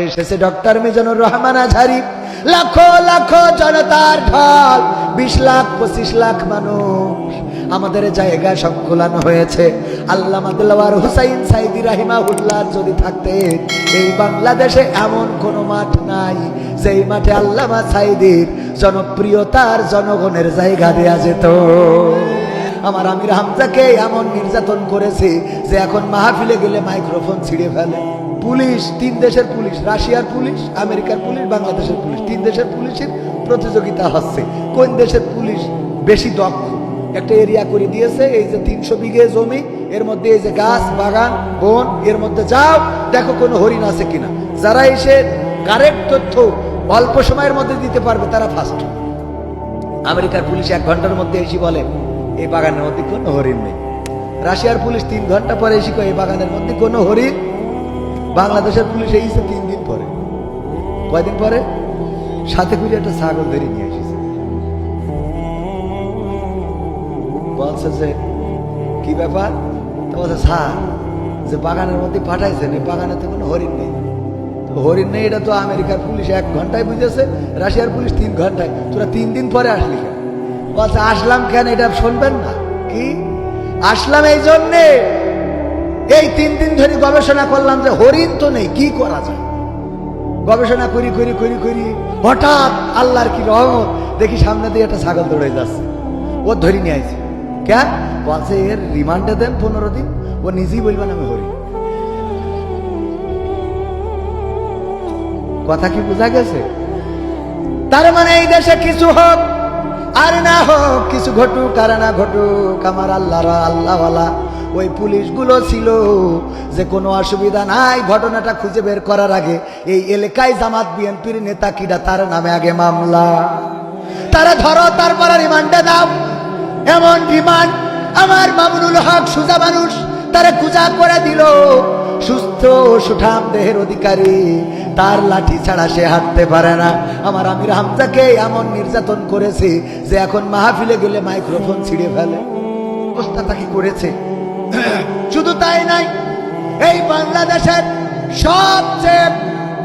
এসেছে ডক্টর মিজানুর রহমান আঝারি, লাখো লাখো জনতার ঢল, বিশ লাখ, পঁচিশ লাখ মানুষ। আমাদের জায়গা সংকুলান হয়েছে। আল্লামা দিলওয়ার হুসাইন সাইদি রাহিমাহুল্লাহ যদি থাকতেন, এই বাংলাদেশে এমন কোন মাঠ নাই। যেই মাঠে আল্লামা সাইদির জনপ্রিয়তার জনগণের জায়গা দেয়া যেত। আমার আমির হামজাকে এমন নির্যাতন করেছে যে এখন মাহফিলে গেলে মাইক্রোফোন ছিঁড়ে ফেলে। পুলিশ, তিন দেশের পুলিশ, রাশিয়ার পুলিশ, আমেরিকার পুলিশ, বাংলাদেশের পুলিশ। তিন দেশের পুলিশের প্রতিযোগিতা হচ্ছে। কোন দেশের পুলিশ বেশি দক্ষ? একটা এরিয়া করে দিয়েছে, এই যে তিনশো বিঘে জমি, এর মধ্যে এই যে গাছ, বাগান, বন, এর মধ্যে যাও, দেখো কোনো হরিণ আছে কিনা। যারা এসে কারেক্ট তথ্য অল্প সময়ের মধ্যে দিতে পারবে, তারা ফার্স্ট আমেরিকার পুলিশ এক ঘণ্টার মধ্যে এসে বলে, এই বাগানের মধ্যে কোনো হরিণ নেই। রাশিয়ার পুলিশ তিন ঘণ্টা পরে এসে এই বাগানের মধ্যে কোনো হরিণ বাংলাদেশের পুলিশ এসেছে তিন দিন পরে। কয়দিন পরে? সাথে করে একটা ছাগল ধরে নিয়ে এসেছে বলছে যে, কি ব্যাপার? তো বলছে, স্যার, যে বাগানের মধ্যে পাঠাইছেন, এই বাগানে তো কোনো হরিণ নেই। হরিণ নেই, এটা তো আমেরিকার পুলিশ এক ঘন্টায় বুঝেছে, রাশিয়ার পুলিশ তিন ঘন্টায়। তোরা তিন দিন পরে আসলি কেন? বলছে, আসলাম কেন? এটা শুনবেন না। কি? আসলাম এই জন্যে এই তিন দিন ধরে গবেষণা করলাম যে হরিণ তো নেই, কি করা যায়? গবেষণা করি করি করি করি, হঠাৎ আল্লাহর কি রহমত, দেখি সামনে দিয়ে একটা ছাগল দৌড়ে যাচ্ছে। ও ধরে নিয়ে আইছে। কেন বলছে, এর রিমান্ডে দেন পনেরো দিন। ও নিজেই বলবেন আমি হরি কথা কি বোঝা গেছে? তার মানে এই দেশে কিছু হোক আর না হোক, কিছু ঘটুক আর না ঘটুক, আমার আল্লাহরা আল্লাহওয়ালা ওই পুলিশগুলো ছিল যে কোনো অসুবিধা নাই, ঘটনাটা খুঁজে বের করার আগে এই এলাকায় জামাত বিএনপির নেতা কিডা, তার নামে আগে মামলা। তারা ধরো, তারপরে রিমান্ডে দাও। এমন রিমান্ড, আমার মামুনুল হক সুজা মানুষ, তারা কুজা করে দিল। সুস্থ সুঠাম দেহের অধিকারী, তার লাঠি ছাড়া সে হাঁটতে পারে না। আমার আমির হামজাকে এমন নির্যাতন করেছে যে এখন মাহফিলে গেলে মাইক্রোফোন ছিঁড়ে ফেলে। অবস্থা তাকে করেছে। শুধু তাই নাই, এই বাংলাদেশের সবচেয়ে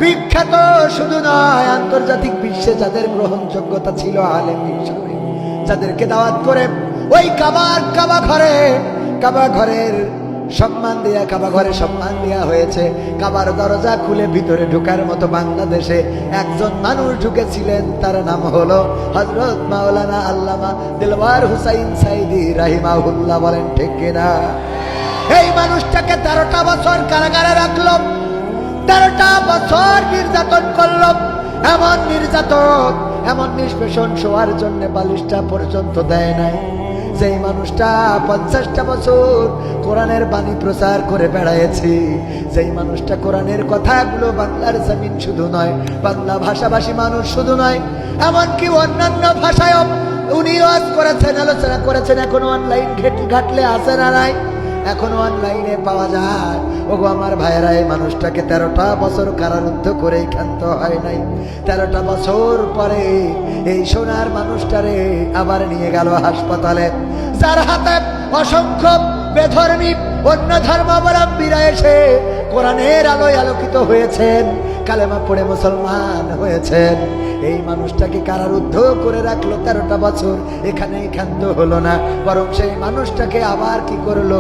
বিখ্যাত, শুধু নয়, আন্তর্জাতিক বিশ্বে যাদের গ্রহণযোগ্যতা ছিল আলেম হিসাবে, যাদেরকে দাওয়াত করে ওই কাবার কাবা ঘরে, কাবা ঘরের সম্মান দেয়া, কাবা ঘরে সম্মান দেয়া হয়েছে। কাবার দরজা খুলে ভিতরে ঢোকার মতো বাংলাদেশে একজন মানুষ ঢুকেছিলেন, তার নাম হলো হজরত মাওলানা আল্লামা দিলওয়ার হুসাইন সাইদি রাহিমাহুল্লাহ বলেন, ঠিক কিনা এই মানুষটাকে তেরোটা বছর কারাগারে রাখল, তেরোটা বছর নির্যাতন করল। এমন নির্যাতন, এমন নিষ্পেষণ শোয়ার জন্য বালিশটা পর্যন্ত দেয় নাই। যেই মানুষটা পঞ্চাশটা বছর কোরআনের বাণী প্রচার করে বেড়াইছে, যেই মানুষটা কোরআনের কথাগুলো বাংলার জমিন শুধু নয়, বাংলা ভাষাভাষী মানুষ শুধু নয়, এমনকি অন্যান্য ভাষায় উনি ওয়াজ করেছেন, আলোচনা করেছেন, এখন অনলাইন ঘাটলে আসে না নাই? এখনও অনলাইনে পাওয়া যায়। ওগো আমার ভাইয়েরা, এই মানুষটাকে তেরোটা বছর কারারুদ্ধ করে ক্ষান্ত হয় নাই। তেরোটা বছর পরে এই সোনার মানুষটারে আবার নিয়ে গেল হাসপাতালে। যার হাতে অসংখ্য বেধর্মী অন্য ধর্মাবলম্বীরা এসে কোরআনের আলোয় আলোকিত হয়েছেন। কালেমা পড়ে মুসলমান হয়েছেন। এই মানুষটাকে কারারুদ্ধ করে রাখল তেরোটা বছর। এখানে ক্ষান্ত হলো না। বরং সেই মানুষটাকে আবার কি করল?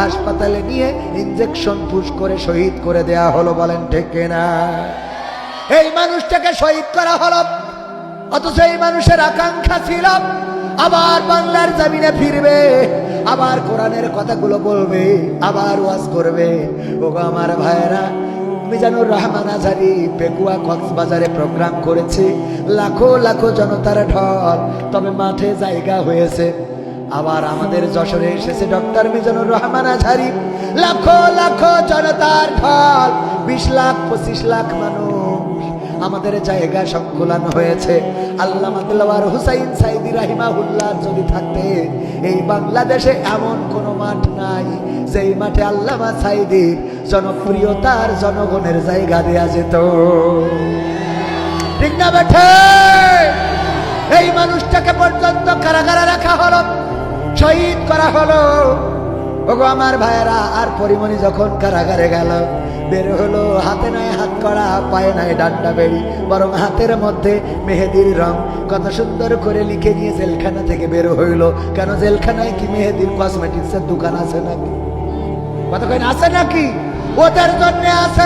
হাসপাতালে নিয়ে ইঞ্জেকশন পুশ করে শহীদ করে দেয়া হলো, বলেন ঠিক না এই মানুষটাকে শহীদ করা হলো। অথচ এই মানুষের আকাঙ্ক্ষা ছিল, আবার বাংলার জামিনে ফিরবে, আবার কোরআনের কথাগুলো বলবে, আবার ওয়াজ করবে। ওগো আমার ভাইয়েরা মিজানুর রহমান আজারি পেকুয়া কক্সবাজারে প্রোগ্রাম করেছে। লাখো লাখো জনতার ঢল, তবে মাঠে জায়গা হয়েছে। আবার আমাদের যশোরে এসেছে ডক্টর মিজানুর রহমান আজারি লাখো লাখো জনতার ঢল, বিশ লাখ, পঁচিশ লাখ মানুষ আমাদের জায়গা সংকুলান হয়েছে। আল্লামা দিলওয়ার হুসাইন সাইদি রাহিমাহুল্লাহ যদি থাকতে, এই বাংলাদেশে এমন কোন মাঠ নাই, যেই মাঠে আল্লামা সাইদির জনপ্রিয়তার জনগণের জায়গা দেয়া যেত। ঠিক না বেঠে? এই মানুষটাকে পর্যন্ত কারাগারে রাখা হলো, শহীদ করা হলো। ওগো আমার ভাইয়েরা, আর পরিমণি যখন কারাগারে গেল, বের হলো, হাতে নয় হাত করা পায়ে নয় ডান্ডা বেড়ি, বরং হাতের মধ্যে মেহেদির রং। কত সুন্দর করে লিখে নিয়ে জেলখানা থেকে বের হইল। কেন জেলখানায় কি মেহেদির কসমেটিক্সের দোকান আছে নাকি? কতক্ষণ আছে নাকি? ওদের জন্য আছে